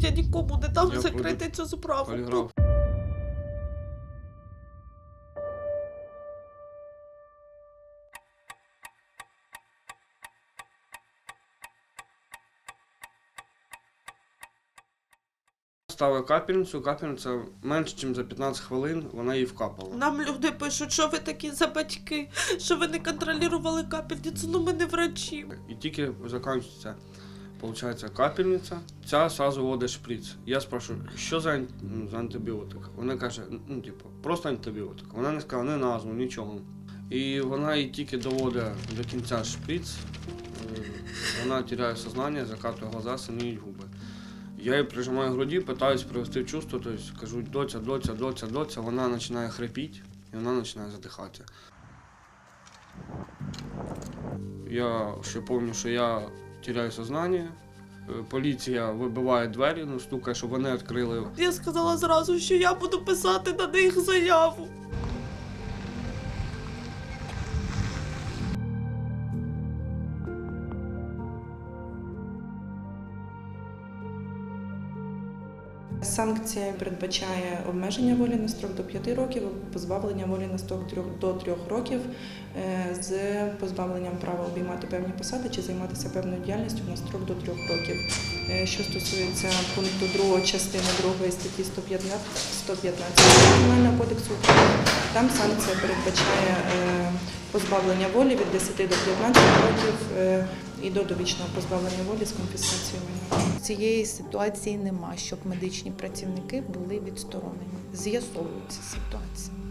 Я нікому не дам Я закрити пройду цю справу. Поліграф. Ставив капельницю, капельниця менше, ніж за 15 хвилин, вона її вкапала. Нам люди пишуть, що ви такі за батьки, що ви не контролювали капельницю, ну ми не врачі. І тільки закінчиться, виходить, капельниця, ця сразу вводить шприц. Я спрашиваю, що за, за антибіотик? Вона каже, ну, типу, просто антибіотик. Вона не сказала ні назву, нічого. І вона її тільки доводить до кінця шприц, вона теряє сознання, закатує глаза, синіють губи. Я її прижимаю груді, питаюсь привести чувство, тобто кажу, доця, доця, доця, доця, вона починає хрипіти і вона починає задихатися. Я ще пам'ятаю, що я теряю сознання. Е, Поліція вибиває двері, ну, стукає, щоб вони відкрили. Я сказала зразу, що я буду писати на них заяву. Санкція передбачає обмеження волі на строк до 5 років, позбавлення волі на строк до 3 років е, з позбавленням права обіймати певні посади чи займатися певною діяльністю на строк до 3 років. Е, Що стосується пункту 2 частини 2 статті 115, 115 Кримінального кодексу там санкція передбачає е, позбавлення волі від 10 до 15 років е, і до довічного позбавлення волі з конфіскацією. Цієї ситуації нема, щоб медичні працівники були відсторонені. З'ясовується ситуація.